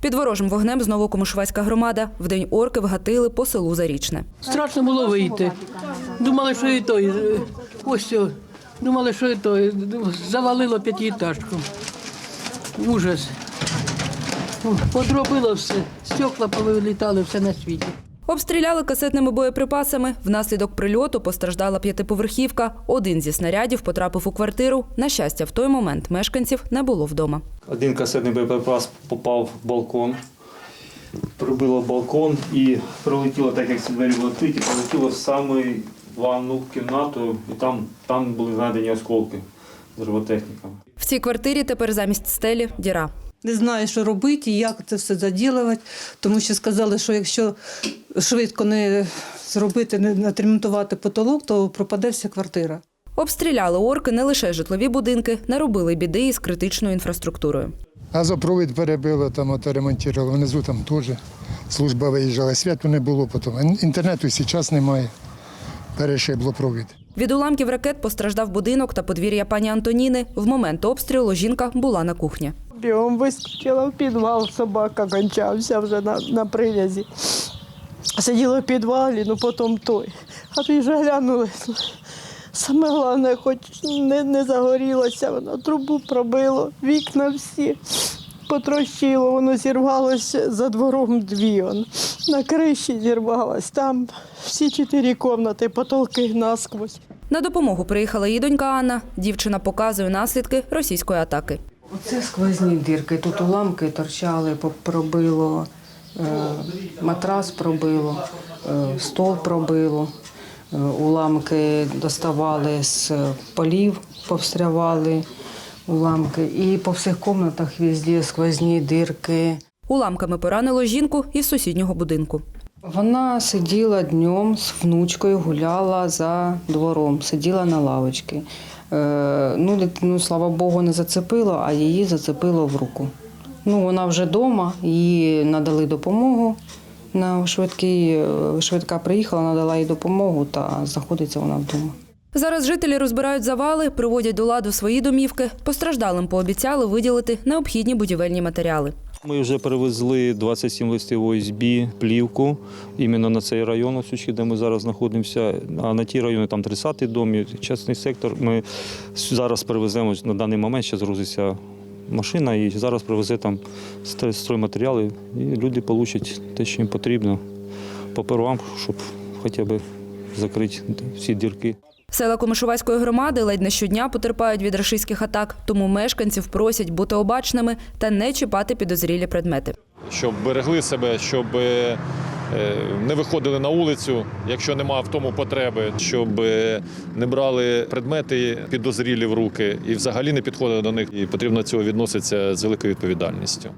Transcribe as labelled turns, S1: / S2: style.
S1: Під ворожим вогнем знову Комишувацька громада. В день орки вгатили по селу Зарічне.
S2: Страшно було вийти. Думали, що і той. е, Ось думали, що і той. Завалило п'ятиэтажку. Ужас. Подробило все. Стекла повилітали, все на світі.
S1: Обстріляли касетними боєприпасами. Внаслідок прильоту постраждала п'ятиповерхівка. Один зі снарядів потрапив у квартиру. На щастя, в той момент мешканців не було вдома.
S3: Один касетний боєприпас попав в балкон, прибило балкон і прилетіло, так як ці двері були відкриті, прилетіло в саме ванну кімнату, і там, там були знайдені осколки з роботехніками.
S1: В цій квартирі тепер замість стелі діра.
S4: Не знаю, що робити і як це все заділувати, тому що сказали, що якщо швидко не зробити, не відремонтувати потолок, то пропаде вся квартира.
S1: Обстріляли орки не лише житлові будинки, наробили біди із критичною інфраструктурою.
S5: Газопровід перебило, там от ремонтували, внизу там теж служба виїжджала, світу не було потім. Ін- Інтернету зараз немає. Перешибло провід.
S1: Від уламків ракет постраждав будинок та подвір'я пані Антоніни. В момент обстрілу жінка була на кухні.
S6: Бігом вискочила в підвал, собака кончався вже на, на прив'язі. Сиділа в підвалі, ну потім той. А тоді вже глянули. Саме головне, хоч не, не загорілося, воно трубу пробило, вікна всі потрощило, воно зірвалося за двором дві. он. На криші зірвалось, там всі чотири кімнати, потолки насквозь.
S1: На допомогу приїхала її донька Анна. Дівчина показує наслідки російської атаки.
S7: Оце сквозні дірки. Тут уламки торчали, пробило, е, матрас пробило, е, стол пробило, е, уламки доставали з полів, повстрявали уламки. І по всіх кімнатах везде сквозні дірки.
S1: Уламками поранило жінку із сусіднього будинку.
S7: Вона сиділа днем з внучкою, гуляла за двором, сиділа на лавочці. Е, ну, дитину, слава Богу, не зацепило, а її зацепило в руку. Ну, вона вже вдома, їй надали допомогу. На швидкий, е, швидка приїхала, надала їй допомогу, та знаходиться вона вдома.
S1: Зараз жителі розбирають завали, приводять до ладу свої домівки. Постраждалим пообіцяли виділити необхідні будівельні матеріали.
S3: Ми вже перевезли 27 листів ОСБ, плівку, іменно на цей район, Осючки, де ми зараз знаходимося. А на ті райони, там 30-й дом, і частний сектор, ми зараз перевеземо на даний момент, ще згрузиться машина і зараз привезе там стр- стройматеріали, і люди отримають те, що їм потрібно попервам, щоб хоча б закрити всі дірки.
S1: Села Комишувацької громади ледь не щодня потерпають від рашистських атак, тому мешканців просять бути обачними та не чіпати підозрілі предмети.
S8: щоб берегли себе, щоб е, не виходили на вулицю, якщо нема в тому потреби, щоб е, не брали предмети підозрілі в руки і взагалі не підходили до них. І потрібно цього відноситися з великою відповідальністю.